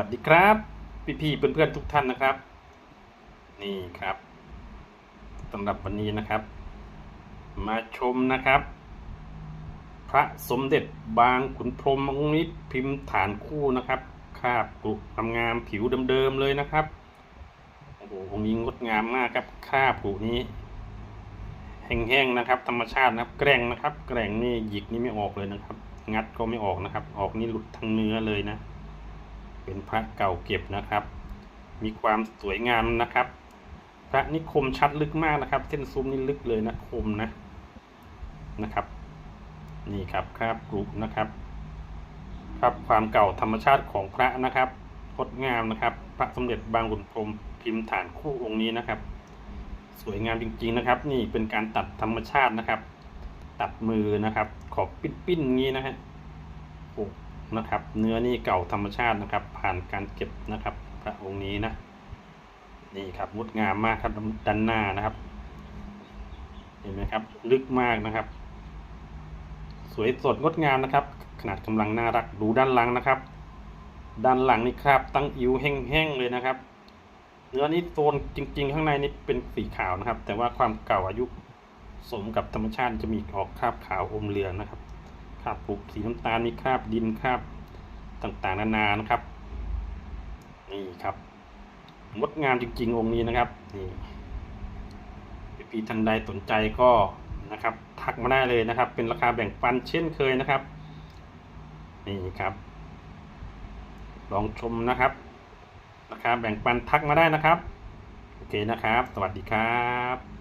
วัสดีครับ พี่ๆเพื่อนๆทุกท่านนะครับ นี่ครับสำหรับวันนี้นะครับ มาชมนะครับ พระสมเด็จบางขุนพรหมองค์นี้พิมพ์ฐานคู่นะครับคาบกรุงามๆผิวเดิมๆเลยนะครับโอ้โหองค์นี้งดงามมากครับคาบกรุนี้แห้งๆนะครับ ธรรมชาตินะครับ แกร่งนะครับ แกร่งนี่หยิกนี่ไม่ออกเลยนะครับ งัดก็ไม่ออกนะครับ ออกนี่หลุดทั้งเนื้อเลยนะ เป็นพระเก่าเก็บนะครับ มีความสวยงามนะครับ พระนิคมชัดลึกมากนะครับ เส้นซุ้มนี่ลึกเลยนะคมนะนะครับ นี่ครับครับกรุนะครับ ครับความเก่าธรรมชาติของพระนะครับงดงามนะครับ พระสมเด็จบางขุนพรมพิมพ์ฐานคู่องค์นี้นะครับ สวยงามจริงๆนะครับ นี่เป็นการตัดธรรมชาตินะครับ ตัดมือนะครับ ขอบปิ้นๆงี้นะฮะโอ้ นะครับ เนื้อนี่เก่าธรรมชาตินะครับ ผ่านการเก็บนะครับ พระองค์นี้นะนี่ครับงดงามมากครับด้านหน้านะครับ เห็นไหมครับ ลึกมากนะครับ สวยสดงดงามนะครับ ขนาดกำลังน่ารักดูด้านหลังนะครับ ด้านหลังนี่ครับ ตั้งอิวแห้งๆเลยนะครับ เนื้อนี่โซนจริง ๆ ข้างในนี่เป็นสีขาวนะครับ แต่ว่าความเก่าอายุสมกับธรรมชาติจะมีออกคราบขาวอมเหลืองนะครับ ราบปลูกสีน้ำตาลมีคราบดินคราบต่างๆ นานานะครับ นี่ครับงดงามจริง ๆ องค์นี้นะครับนี่พี่ๆท่านใดสนใจก็นะครับ ทักมาได้เลยนะครับ เป็นราคาแบ่งปันเช่นเคยนะครับ นี่ครับ ลองชมนะครับ ราคาแบ่งปันทักมาได้นะครับ โอเคนะครับ สวัสดีครับ